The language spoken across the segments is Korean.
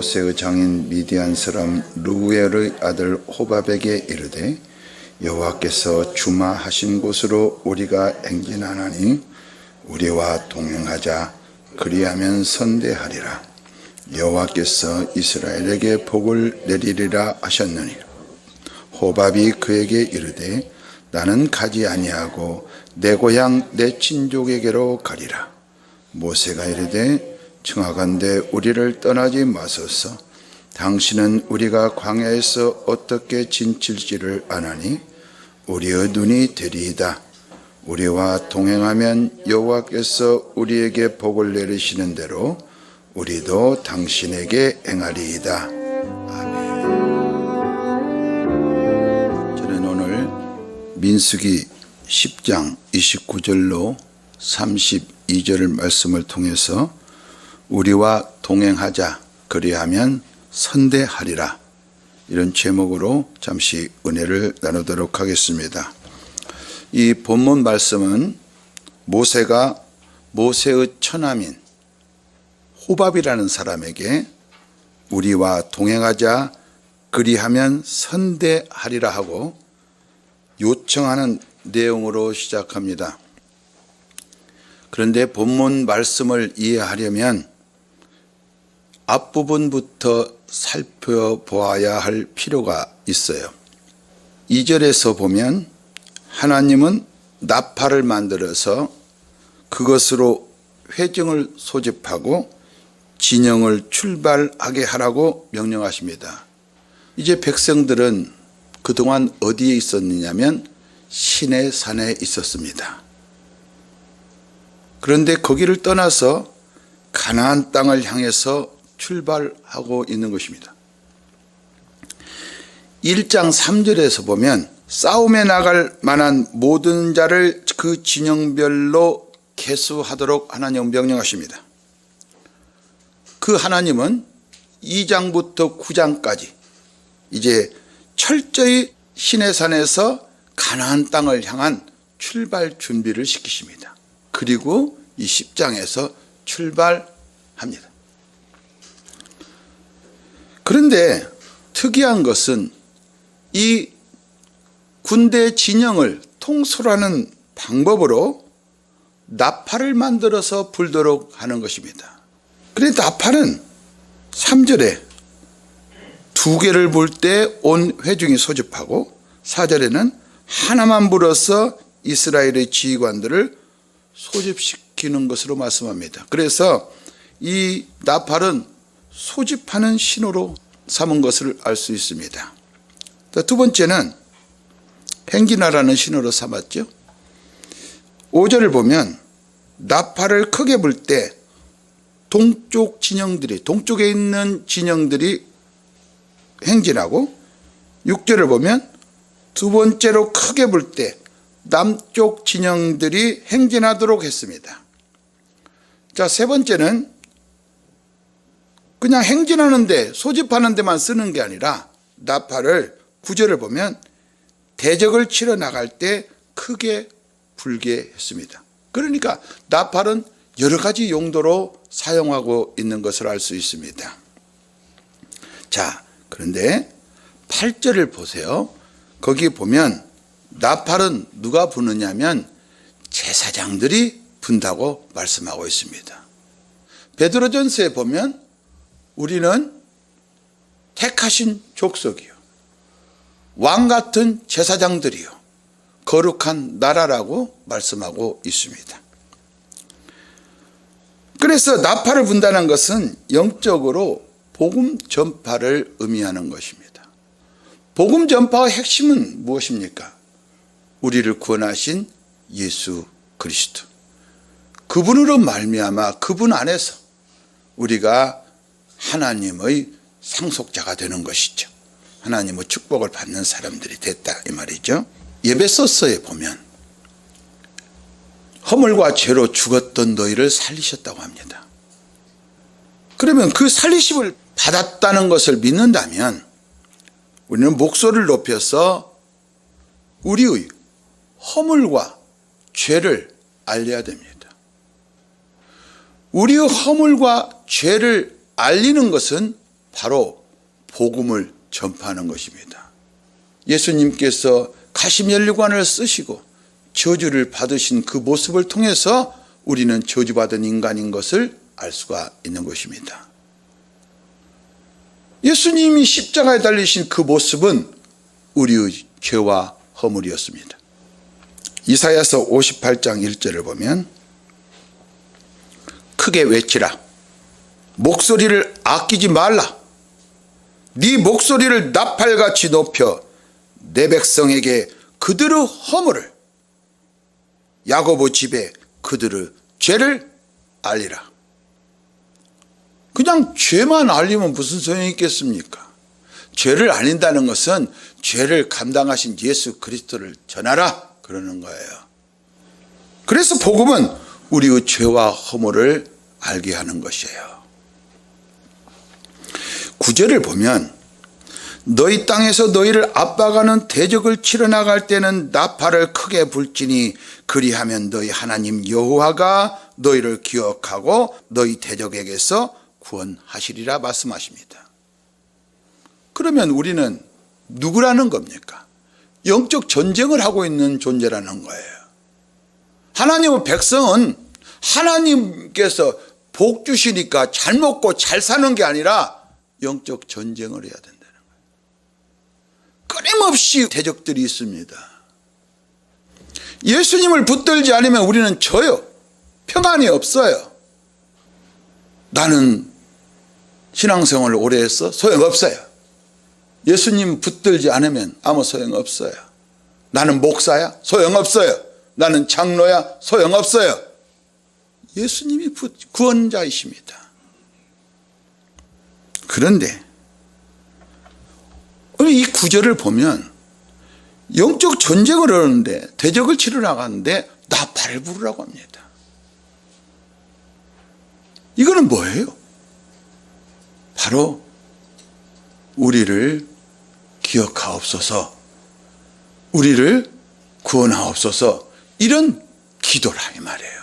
모세의 장인 미디안 사람 루엘의 아들 호밥에게 이르되 여호와께서 주마하신 곳으로 우리가 행진하나니 우리와 동행하자 그리하면 선대하리라. 여호와께서 이스라엘에게 복을 내리리라 하셨느니 호밥이 그에게 이르되 나는 가지 아니하고 내 고향 내 친족에게로 가리라. 모세가 이르되 청하건대 우리를 떠나지 마소서. 당신은 우리가 광야에서 어떻게 진칠지를 아나니 우리의 눈이 되리이다. 우리와 동행하면 여호와께서 우리에게 복을 내리시는 대로 우리도 당신에게 행하리이다. 아멘. 저는 오늘 민수기 10장 29절로 32절을 말씀을 통해서 우리와 동행하자 그리하면 선대하리라 이런 제목으로 잠시 은혜를 나누도록 하겠습니다. 이 본문 말씀은 모세가 모세의 처남인 호밥이라는 사람에게 우리와 동행하자 그리하면 선대하리라 하고 요청하는 내용으로 시작합니다. 그런데 본문 말씀을 이해하려면 앞부분부터 살펴보아야 할 필요가 있어요. 2절에서 보면 하나님은 나팔을 만들어서 그것으로 회중을 소집하고 진영을 출발하게 하라고 명령하십니다. 이제 백성들은 그동안 어디에 있었느냐면 신의 산에 있었습니다. 그런데 거기를 떠나서 가나안 땅을 향해서 출발하고 있는 것입니다. 1장 3절에서 보면 싸움에 나갈 만한 모든 자를 그 진영별로 개수하도록 하나님 명령하십니다. 그 하나님은 2장부터 9장까지 이제 철저히 신의 산에서 가나안 땅을 향한 출발 준비를 시키십니다. 그리고 이 10장에서 출발합니다. 그런데 특이한 것은 이 군대 진영을 통솔하는 방법으로 나팔을 만들어서 불도록 하는 것입니다. 그런데 나팔은 3절에 두 개를 불 때 온 회중이 소집하고 4절에는 하나만 불어서 이스라엘의 지휘관들을 소집시키는 것으로 말씀합니다. 그래서 이 나팔은 소집하는 신호로 삼은 것을 알 수 있습니다. 두 번째는 행기나라는 신호로 삼았죠. 5절을 보면 나팔을 크게 불 때 동쪽 진영들이 동쪽에 있는 진영들이 행진하고 6절을 보면 두 번째로 크게 불 때 남쪽 진영들이 행진하도록 했습니다. 자, 세 번째는 그냥 행진하는데 소집하는 데만 쓰는 게 아니라 나팔을 구절을 보면 대적을 치러 나갈 때 크게 불게 했습니다. 그러니까 나팔은 여러 가지 용도로 사용하고 있는 것을 알 수 있습니다. 자, 그런데 8절을 보세요. 거기 보면 나팔은 누가 부느냐면 제사장들이 분다고 말씀하고 있습니다. 베드로전서에 보면 우리는 택하신 족속이요. 왕 같은 제사장들이요. 거룩한 나라라고 말씀하고 있습니다. 그래서 나팔을 분다는 것은 영적으로 복음 전파를 의미하는 것입니다. 복음 전파의 핵심은 무엇입니까? 우리를 구원하신 예수 그리스도. 그분으로 말미암아 그분 안에서 우리가 하나님의 상속자가 되는 것이죠. 하나님의 축복을 받는 사람들이 됐다 이 말이죠. 예배소서에 보면 허물과 죄로 죽었던 너희를 살리셨다고 합니다. 그러면 그 살리심을 받았다는 것을 믿는다면 우리는 목소리를 높여서 우리의 허물과 죄를 알려야 됩니다. 우리의 허물과 죄를 알리는 것은 바로 복음을 전파하는 것입니다. 예수님께서 가시면류관을 쓰시고 저주를 받으신 그 모습을 통해서 우리는 저주받은 인간인 것을 알 수가 있는 것입니다. 예수님이 십자가에 달리신 그 모습은 우리의 죄와 허물이었습니다. 이사야서 58장 1절을 보면 크게 외치라 목소리를 아끼지 말라. 네 목소리를 나팔같이 높여 내 백성에게 그들의 허물을 야고보 집에 그들의 죄를 알리라. 그냥 죄만 알리면 무슨 소용이 있겠습니까? 죄를 알린다는 것은 죄를 감당하신 예수 그리스도를 전하라 그러는 거예요. 그래서 복음은 우리의 죄와 허물을 알게 하는 것이에요 구절을 보면 너희 땅에서 너희를 압박하는 대적을 치러 나갈 때는 나팔을 크게 불지니 그리하면 너희 하나님 여호와가 너희를 기억하고 너희 대적에게서 구원하시리라 말씀하십니다. 그러면 우리는 누구라는 겁니까? 영적 전쟁을 하고 있는 존재라는 거예요. 하나님의 백성은 하나님께서 복 주시니까 잘 먹고 잘 사는 게 아니라 영적 전쟁을 해야 된다는 거예요. 끊임없이 대적들이 있습니다. 예수님을 붙들지 않으면 우리는 져요. 평안이 없어요. 나는 신앙생활을 오래 했어? 소용없어요. 예수님 붙들지 않으면 아무 소용없어요. 나는 목사야? 소용없어요. 나는 장로야? 소용없어요. 예수님이 구원자이십니다. 그런데 이 구절을 보면 영적 전쟁을 하는데 대적을 치러 나가는데 나팔을 부르라고 합니다. 이거는 뭐예요? 바로 우리를 기억하옵소서 우리를 구원하옵소서 이런 기도라 이 말이에요.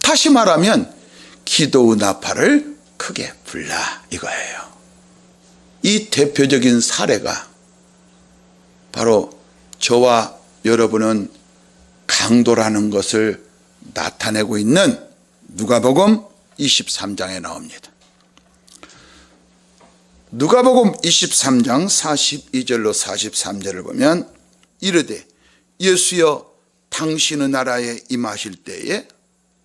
다시 말하면 기도의 나팔을 크게 불라 이거예요. 이 대표적인 사례가 바로 저와 여러분은 강도라는 것을 나타내고 있는 누가복음 23장에 나옵니다. 누가복음 23장 42절로 43절을 보면 이르되 예수여 당신의 나라에 임하실 때에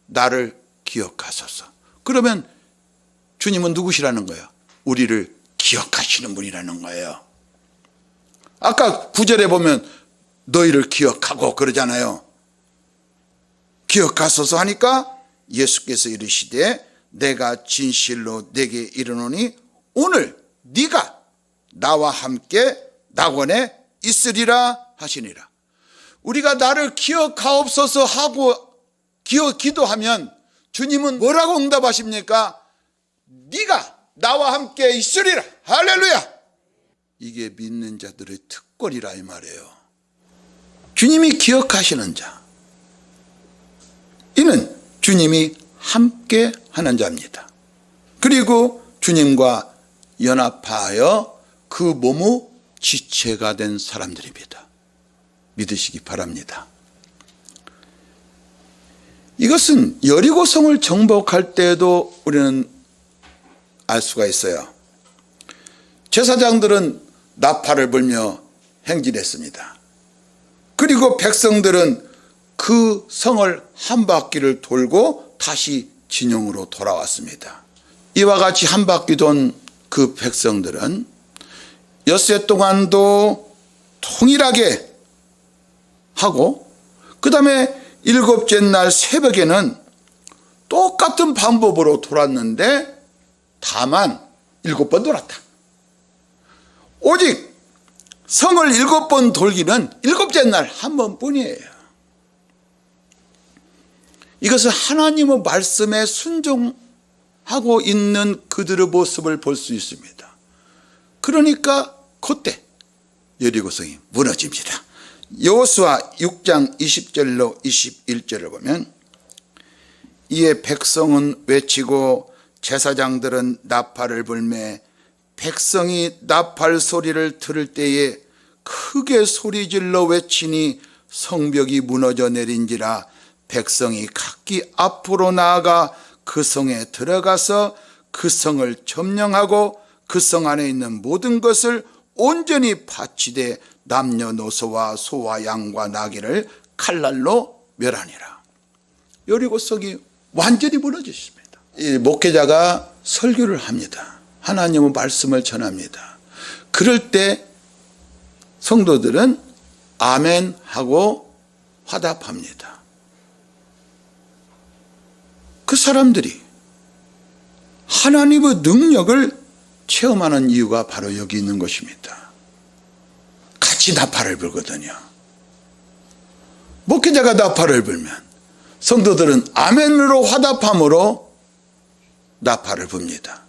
나를 기억하소서. 그러면 주님은 누구시라는 거예요? 우리를 기억하시는 분이라는 거예요. 아까 구절에 보면 너희를 기억하고 그러잖아요. 기억하소서 하니까 예수께서 이르시되 내가 진실로 내게 이르노니 오늘 네가 나와 함께 낙원에 있으리라 하시니라. 우리가 나를 기억하옵소서 하고 기억 기도하면 주님은 뭐라고 응답하십니까? 네가 나와 함께 있으리라. 할렐루야. 이게 믿는 자들의 특권이라 이 말이에요. 주님이 기억하시는 자. 이는 주님이 함께 하는 자입니다. 그리고 주님과 연합하여 그 몸의 지체가 된 사람들입니다. 믿으시기 바랍니다. 이것은 여리고성을 정복할 때에도 우리는 알 수가 있어요. 제사장들은 나팔을 불며 행진했습니다. 그리고 백성들은 그 성을 한 바퀴를 돌고 다시 진영으로 돌아왔습니다. 이와 같이 한 바퀴 돈 그 백성들은 엿새 동안도 통일하게 하고 그 다음에 일곱째 날 새벽에는 똑같은 방법으로 돌았는데 다만 일곱 번 돌았다. 오직 성을 일곱 번 돌기는 일곱째 날 한 번뿐이에요. 이것은 하나님의 말씀에 순종하고 있는 그들의 모습을 볼 수 있습니다. 그러니까 그때 여리고성이 무너집니다. 여호수아 6장 20절로 21절을 보면 이에 백성은 외치고 제사장들은 나팔을 불매 백성이 나팔 소리를 들을 때에 크게 소리질러 외치니 성벽이 무너져 내린지라 백성이 각기 앞으로 나아가 그 성에 들어가서 그 성을 점령하고 그 성 안에 있는 모든 것을 온전히 파치되 남녀노소와 소와 양과 나귀를 칼날로 멸하니라. 여리고 성이 완전히 무너졌습니다. 이 목회자가 설교를 합니다. 하나님의 말씀을 전합니다. 그럴 때 성도들은 아멘 하고 화답합니다. 그 사람들이 하나님의 능력을 체험하는 이유가 바로 여기 있는 것입니다. 같이 나팔을 불거든요. 목회자가 나팔을 불면 성도들은 아멘으로 화답함으로 나팔을 붑니다.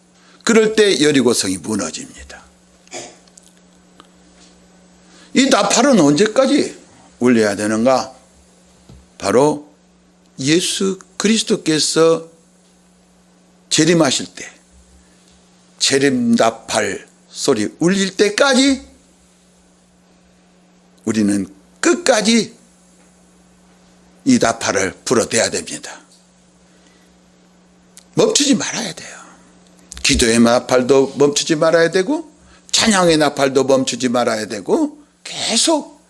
그럴 때 여리고성이 무너집니다. 이 나팔은 언제까지 울려야 되는가? 바로 예수 그리스도께서 재림하실 때 재림 나팔 소리 울릴 때까지 우리는 끝까지 이 나팔을 불어대야 됩니다. 멈추지 말아야 돼요. 기도의 나팔도 멈추지 말아야 되고 찬양의 나팔도 멈추지 말아야 되고 계속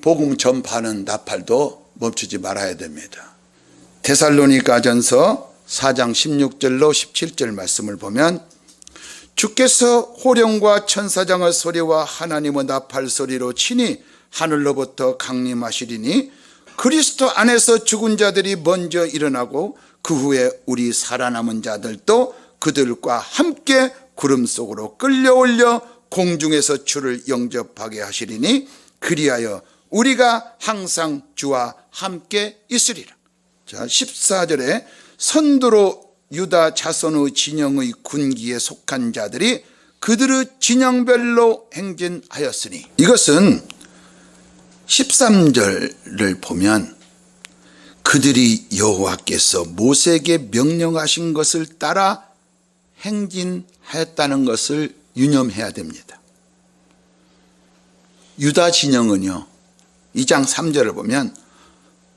복음 전파하는 나팔도 멈추지 말아야 됩니다. 데살로니가전서 4장 16절로 17절 말씀을 보면 주께서 호령과 천사장의 소리와 하나님의 나팔 소리로 치니 하늘로부터 강림하시리니 그리스도 안에서 죽은 자들이 먼저 일어나고 그 후에 우리 살아남은 자들도 그들과 함께 구름 속으로 끌려올려 공중에서 주를 영접하게 하시리니 그리하여 우리가 항상 주와 함께 있으리라. 자, 14절에 선두로 유다 자손의 진영의 군기에 속한 자들이 그들의 진영별로 행진하였으니 이것은 13절을 보면 그들이 여호와께서 모세에게 명령하신 것을 따라 행진하였다는 것을 유념해야 됩니다. 유다 진영은요. 2장 3절을 보면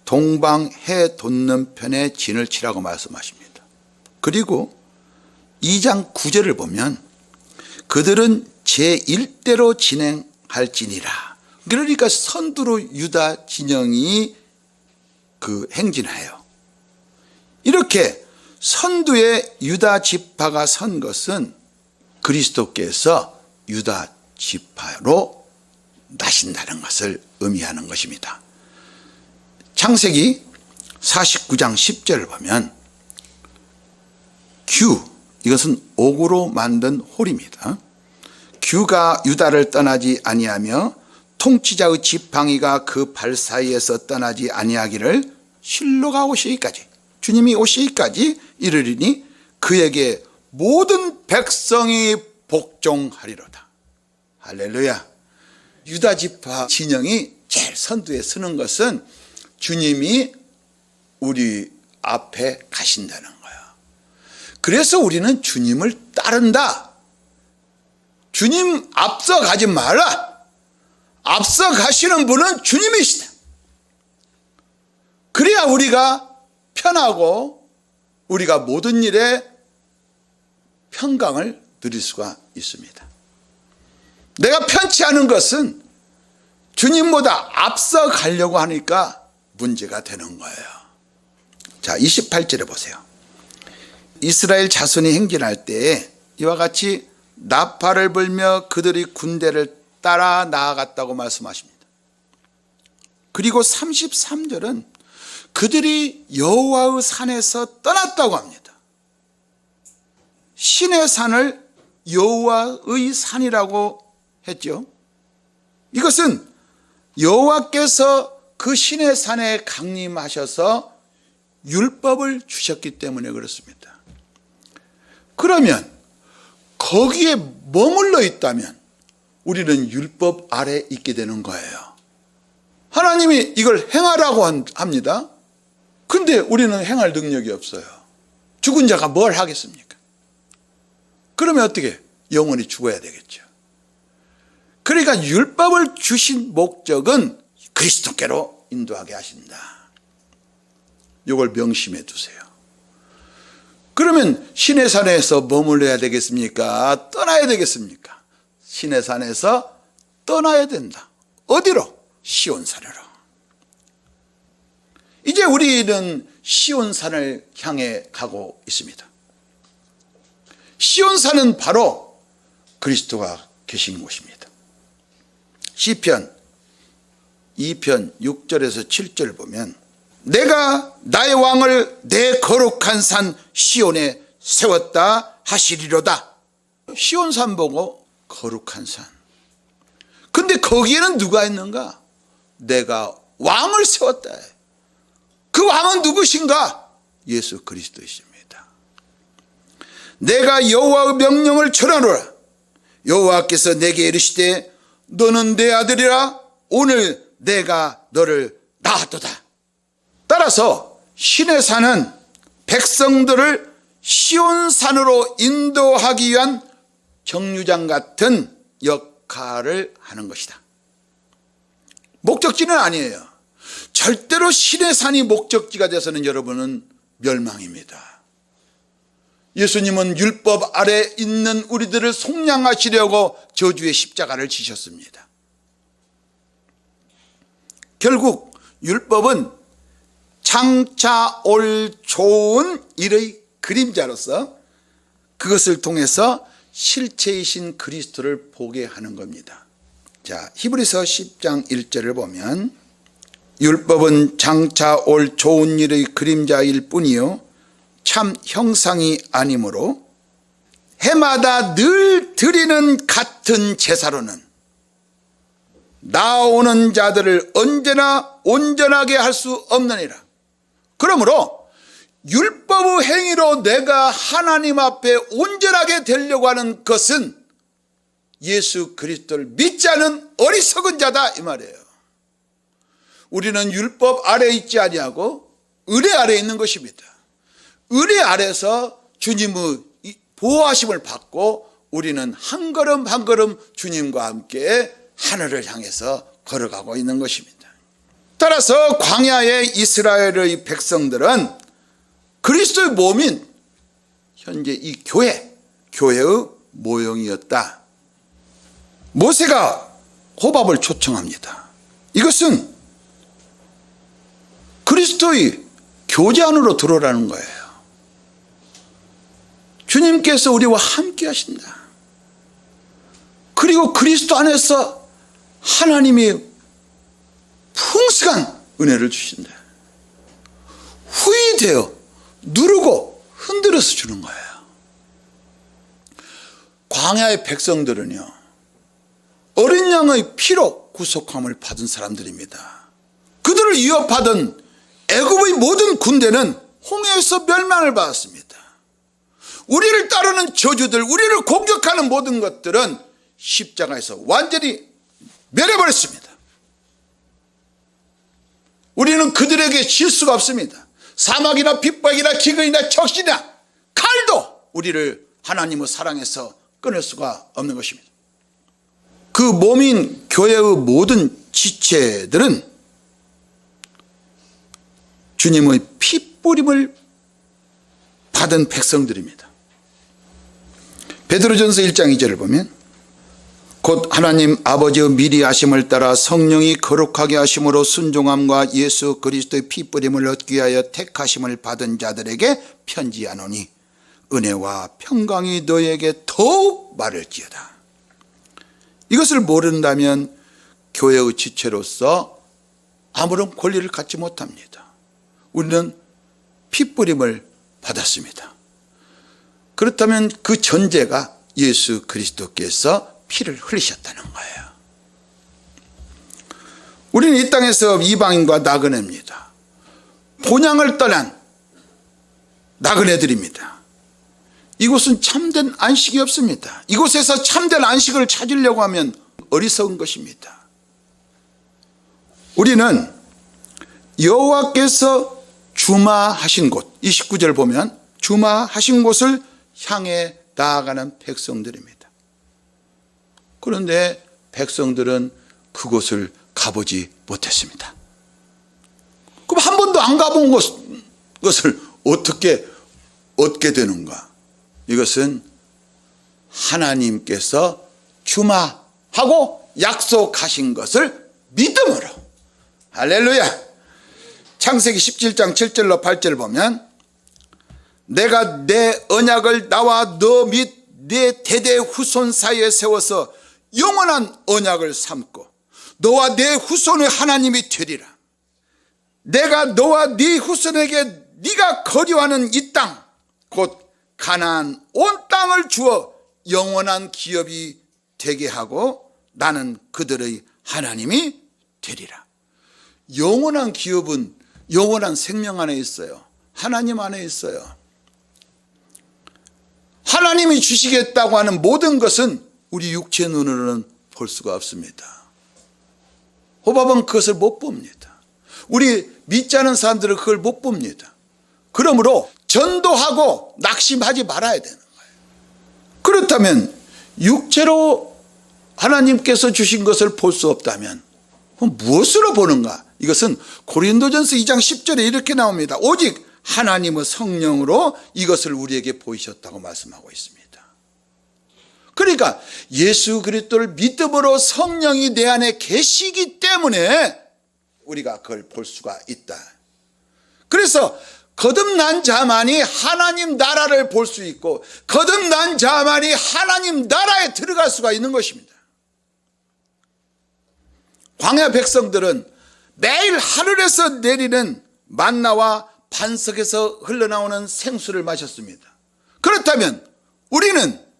동방 해 돋는 편에 진을 치라고 말씀하십니다. 그리고 2장 9절을 보면 그들은 제1대로 진행할지니라. 그러니까 선두로 유다 진영이 그 행진해요. 이렇게 선두에 유다 지파가 선 것은 그리스도께서 유다 지파로 나신다는 것을 의미하는 것입니다. 창세기 49장 10절을 보면 규 이것은 옥으로 만든 홀입니다. 규가 유다를 떠나지 아니하며 통치자의 지팡이가 그 발 사이에서 떠나지 아니하기를 실로가 오시기까지 주님이 오시기까지 이르리니 그에게 모든 백성이 복종하리로다. 할렐루야. 유다 지파 진영이 제일 선두에 서는 것은 주님이 우리 앞에 가신다는 거야. 그래서 우리는 주님을 따른다. 주님 앞서 가지 말라. 앞서 가시는 분은 주님이시다. 그래야 우리가 편하고 우리가 모든 일에 평강을 누릴 수가 있습니다. 내가 편치 않은 것은 주님보다 앞서 가려고 하니까 문제가 되는 거예요. 자, 28절에 보세요. 이스라엘 자손이 행진할 때 이와 같이 나팔을 불며 그들이 군대를 따라 나아갔다고 말씀하십니다. 그리고 33절은 그들이 여호와의 산에서 떠났다고 합니다. 신의 산을 여호와의 산이라고 했죠. 이것은 여호와께서 그 신의 산에 강림하셔서 율법을 주셨기 때문에 그렇습니다. 그러면 거기에 머물러 있다면 우리는 율법 아래 있게 되는 거예요. 하나님이 이걸 행하라고 합니다. 근데 우리는 행할 능력이 없어요. 죽은 자가 뭘 하겠습니까? 그러면 어떻게? 영원히 죽어야 되겠죠. 그러니까 율법을 주신 목적은 그리스도께로 인도하게 하신다. 이걸 명심해 두세요. 그러면 신의 산에서 머물러야 되겠습니까? 떠나야 되겠습니까? 신의 산에서 떠나야 된다. 어디로? 시온산으로. 이제 우리는 시온산을 향해 가고 있습니다. 시온산은 바로 그리스도가 계신 곳입니다. 시편 2편 6절에서 7절 보면 내가 나의 왕을 내 거룩한 산 시온에 세웠다 하시리로다. 시온산 보고 거룩한 산. 근데 거기에는 누가 있는가? 내가 왕을 세웠다. 그 왕은 누구신가? 예수 그리스도이십니다. 내가 여호와의 명령을 전하노라. 여호와께서 내게 이르시되 너는 내 아들이라 오늘 내가 너를 낳았도다. 따라서 신의 산은 백성들을 시온산으로 인도하기 위한 정류장 같은 역할을 하는 것이다. 목적지는 아니에요. 절대로 신의 산이 목적지가 돼서는 여러분은 멸망입니다. 예수님은 율법 아래 있는 우리들을 속량하시려고 저주의 십자가를 지셨습니다. 결국 율법은 장차 올 좋은 일의 그림자로서 그것을 통해서 실체이신 그리스도를 보게 하는 겁니다. 자, 히브리서 10장 1절을 보면 율법은 장차 올 좋은 일의 그림자일 뿐이요 참 형상이 아니므로 해마다 늘 드리는 같은 제사로는 나오는 자들을 언제나 온전하게 할 수 없느니라. 그러므로 율법의 행위로 내가 하나님 앞에 온전하게 되려고 하는 것은 예수 그리스도를 믿지 않은 어리석은 자다 이 말이에요. 우리는 율법 아래 있지 아니하고 은혜 아래 있는 것입니다. 은혜 아래서 주님의 보호하심을 받고 우리는 한 걸음 한 걸음 주님과 함께 하늘을 향해서 걸어가고 있는 것입니다. 따라서 광야의 이스라엘의 백성들은 그리스도의 몸인 현재 이 교회, 교회의 모형이었다. 모세가 호밥을 초청합니다. 이것은 그리스도의 교제 안으로 들어오라는 거예요. 주님께서 우리와 함께 하신다. 그리고 그리스도 안에서 하나님이 풍성한 은혜를 주신다. 후이 되어 누르고 흔들어서 주는 거예요. 광야의 백성들은요, 어린 양의 피로 구속함을 받은 사람들입니다. 그들을 위협하던 애굽의 모든 군대는 홍해에서 멸망을 받았습니다. 우리를 따르는 저주들, 우리를 공격하는 모든 것들은 십자가에서 완전히 멸해버렸습니다. 우리는 그들에게 질 수가 없습니다. 사막이나 핍박이나 기근이나 적신이나 칼도 우리를 하나님의 사랑에서 끊을 수가 없는 것입니다. 그 몸인 교회의 모든 지체들은 주님의 피뿌림을 받은 백성들입니다. 베드로전서 1장 2절을 보면 곧 하나님 아버지의 미리 하심을 따라 성령이 거룩하게 하심으로 순종함과 예수 그리스도의 피뿌림을 얻기 위하여 택하심을 받은 자들에게 편지하노니 은혜와 평강이 너에게 더욱 많을지어다. 이것을 모른다면 교회의 지체로서 아무런 권리를 갖지 못합니다. 우리는 피뿌림을 받았습니다. 그렇다면 그 전제가 예수 그리스도께서 피를 흘리셨다는 거예요. 우리는 이 땅에서 이방인과 나그네입니다. 본향을 떠난 나그네들입니다. 이곳은 참된 안식이 없습니다. 이곳에서 참된 안식을 찾으려고 하면 어리석은 것입니다. 우리는 여호와께서 주마하신 곳, 29절 보면 주마하신 곳을 향해 나아가는 백성들입니다. 그런데 백성들은 그곳을 가보지 못했습니다. 그럼 한 번도 안 가본 것, 것을 어떻게 얻게 되는가? 이것은 하나님께서 주마 하고 약속하신 것을 믿음으로 할렐루야 창세기 17장 7절로 8절 보면 내가 내 언약을 나와 너 및 내 대대 후손 사이에 세워서 영원한 언약을 삼고 너와 내 후손의 하나님이 되리라 내가 너와 네 후손에게 네가 거류하는 이 땅 곧 가나안 온 땅을 주어 영원한 기업이 되게 하고 나는 그들의 하나님이 되리라. 영원한 기업은 영원한 생명 안에 있어요. 하나님 안에 있어요. 하나님이 주시겠다고 하는 모든 것은 우리 육체 눈으로는 볼 수가 없습니다. 호밥은 그것을 못 봅니다. 우리 믿지 않은 사람들은 그걸 못 봅니다. 그러므로 전도하고 낙심하지 말아야 되는 거예요. 그렇다면 육체로 하나님께서 주신 것을 볼 수 없다면 무엇으로 보는가? 이것은 고린도전서 2장 10절에 이렇게 나옵니다. 오직 하나님의 성령으로 이것을 우리에게 보이셨다고 말씀하고 있습니다. 그러니까 예수 그리스도를 믿음으로 성령이 내 안에 계시기 때문에 우리가 그걸 볼 수가 있다. 그래서 거듭난 자만이 하나님 나라를 볼 수 있고 거듭난 자만이 하나님 나라에 들어갈 수가 있는 것입니다. 광야 백성들은 매일 하늘에서 내리는 만나와 반석에서 흘러나오는 생수를 마셨습니다. 그렇다면 우리는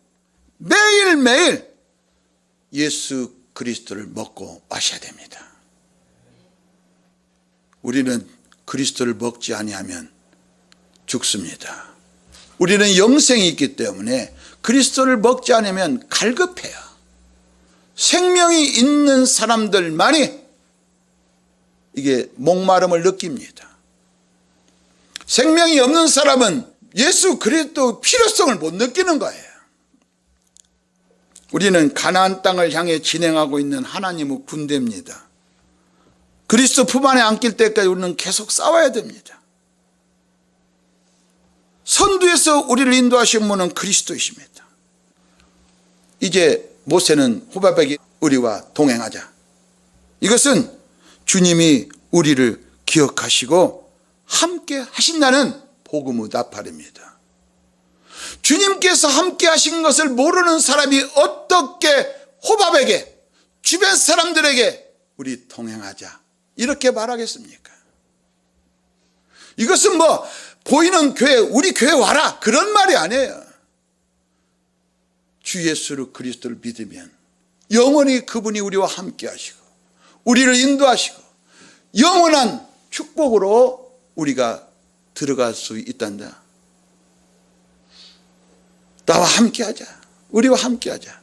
매일매일 예수 그리스도를 먹고 마셔야 됩니다. 우리는 그리스도를 먹지 아니하면 죽습니다. 우리는 영생이 있기 때문에 그리스도를 먹지 않으면 갈급해요. 생명이 있는 사람들만이 이게 목마름을 느낍니다. 생명이 없는 사람은 예수 그리스도 필요성을 못 느끼는 거예요. 우리는 가나안 땅을 향해 진행하고 있는 하나님의 군대입니다. 그리스도 품 안에 안길 때까지 우리는 계속 싸워야 됩니다. 선두에서 우리를 인도하신 분은 그리스도이십니다. 이제 모세는 호바백이 우리와 동행하자. 이것은 주님이 우리를 기억하시고 함께 하신다는 복음의 나팔입니다. 주님께서 함께 하신 것을 모르는 사람이 어떻게 호밥에게 주변 사람들에게 우리 동행하자 이렇게 말하겠습니까? 이것은 뭐 보이는 교회 우리 교회 와라 그런 말이 아니에요. 주 예수를 그리스도를 믿으면 영원히 그분이 우리와 함께 하시고 우리를 인도하시고 영원한 축복으로 우리가 들어갈 수 있단다. 나와 함께 하자. 우리와 함께 하자.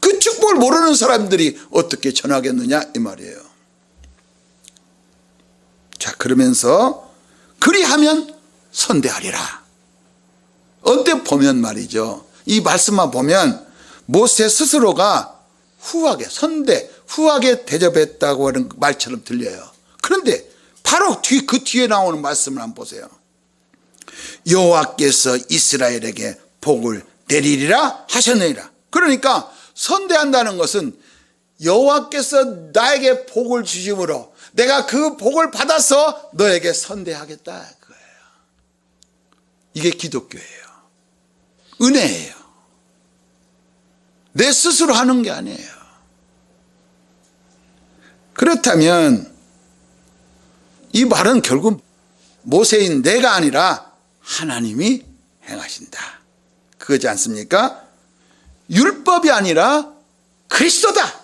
그 축복을 모르는 사람들이 어떻게 전하겠느냐 이 말이에요. 자, 그러면서 그리하면 선대하리라. 언뜻 보면 말이죠. 이 말씀만 보면 모세 스스로가 후하게 선대, 후하게 대접했다고 하는 말처럼 들려요. 그런데 바로 뒤, 그 뒤에 나오는 말씀을 한번 보세요. 여호와께서 이스라엘에게 복을 내리리라 하셨느니라. 그러니까 선대한다는 것은 여호와께서 나에게 복을 주심으로 내가 그 복을 받아서 너에게 선대하겠다 그거예요. 이게 기독교예요. 은혜예요. 내 스스로 하는 게 아니에요. 그렇다면 이 말은 결국 모세인 내가 아니라 하나님이 행하신다. 그거지 않습니까? 율법이 아니라 그리스도다.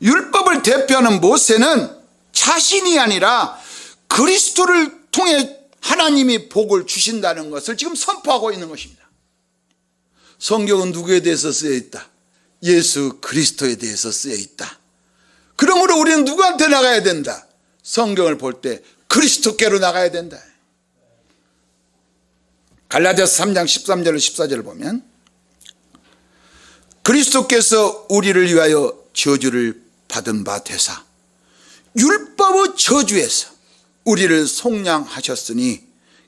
율법을 대표하는 모세는 자신이 아니라 그리스도를 통해 하나님이 복을 주신다는 것을 지금 선포하고 있는 것입니다. 성경은 누구에 대해서 쓰여 있다? 예수 그리스도에 대해서 쓰여 있다. 그러므로 우리는 누구한테 나가야 된다? 성경을 볼 때 그리스도께로 나가야 된다. 갈라디아서 3장 13절 14절을 보면 그리스도께서 우리를 위하여 저주를 받은 바 되사 율법의 저주에서 우리를 속량하셨으니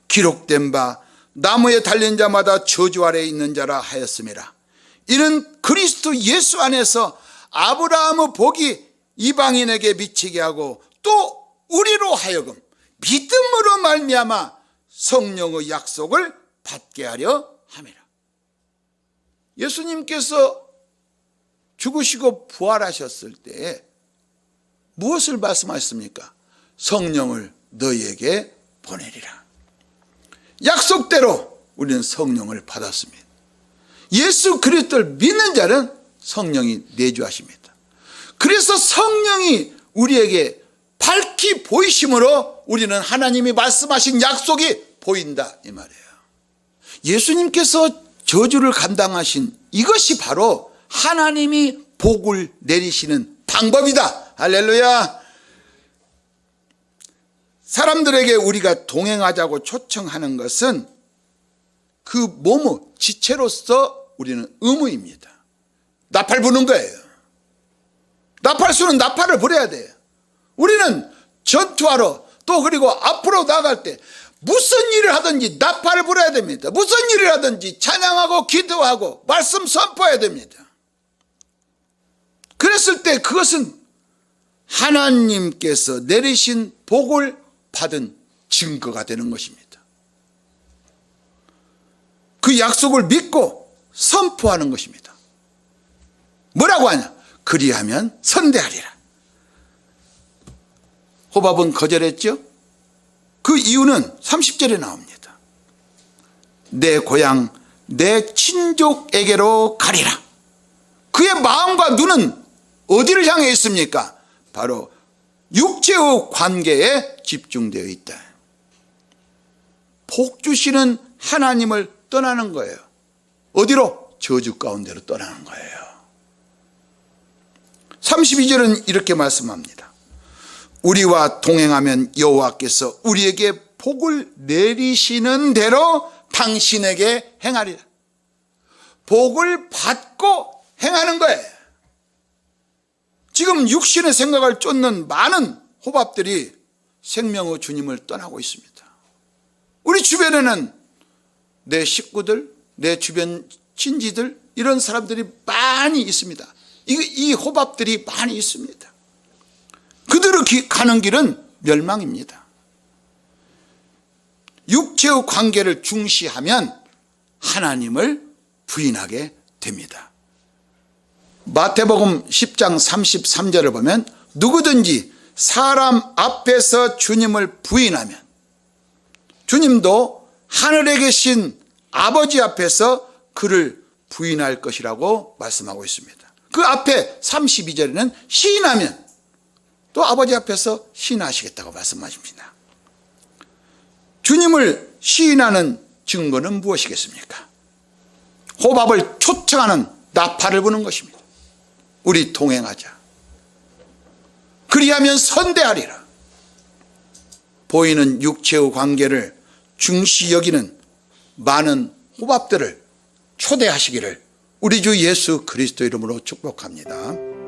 기록된 바 나무에 달린 자마다 저주 아래에 있는 자라 하였음이라 이는 그리스도 예수 안에서 아브라함의 복이 이방인에게 미치게 하고 또 우리로 하여금 믿음으로 말미암아 성령의 약속을 받게 하려 함이라 예수님께서 죽으시고 부활하셨을 때 무엇을 말씀하셨습니까? 성령을 너희에게 보내리라. 약속대로 우리는 성령을 받았습니다. 예수 그리스도를 믿는 자는 성령이 내주하십니다. 그래서 성령이 우리에게 밝히 보이심으로 우리는 하나님이 말씀하신 약속이 보인다 이 말이에요. 예수님께서 저주를 감당하신 이것이 바로 하나님이 복을 내리시는 방법이다. 할렐루야. 사람들에게 우리가 동행하자고 초청하는 것은 그 몸의 지체로서 우리는 의무입니다. 나팔 부는 거예요. 나팔수는 나팔을 불어야 돼요. 우리는 전투하러 또 그리고 앞으로 나갈 때 무슨 일을 하든지 나팔을 불어야 됩니다. 무슨 일을 하든지 찬양하고 기도하고 말씀 선포해야 됩니다. 그랬을 때 그것은 하나님께서 내리신 복을 받은 증거가 되는 것입니다. 그 약속을 믿고 선포하는 것입니다. 뭐라고 하냐? 그리하면 선대하리라. 호밥은 거절했죠? 그 이유는 30절에 나옵니다. 내 고향, 내 친족에게로 가리라. 그의 마음과 눈은 어디를 향해 있습니까? 바로 육체의 관계에 집중되어 있다. 복 주시는 하나님을 떠나는 거예요. 어디로? 저주 가운데로 떠나는 거예요. 32절은 이렇게 말씀합니다. 우리와 동행하면 여호와께서 우리에게 복을 내리시는 대로 당신에게 행하리라. 복을 받고 행하는 거예요. 지금 육신의 생각을 쫓는 많은 호밥들이 생명의 주님을 떠나고 있습니다. 우리 주변에는 내 식구들, 내 주변 친지들 이런 사람들이 많이 있습니다. 이, 이 호밥들이 많이 있습니다. 기- 가는 길은 멸망입니다. 육체의 관계를 중시하면 하나님을 부인하게 됩니다. 마태복음 10장 33절을 보면 누구든지 사람 앞에서 주님을 부인하면 주님도 하늘에 계신 아버지 앞에서 그를 부인할 것이라고 말씀하고 있습니다. 그 앞에 32절에는 시인하면 또 아버지 앞에서 시인하시겠다고 말씀하십니다. 주님을 시인하는 증거는 무엇이겠습니까? 호밥을 초청하는 나팔을 부는 것입니다. 우리 동행하자. 그리하면 선대하리라. 보이는 육체의 관계를 중시 여기는 많은 호밥들을 초대하시기를 우리 주 예수 그리스도 이름으로 축복합니다.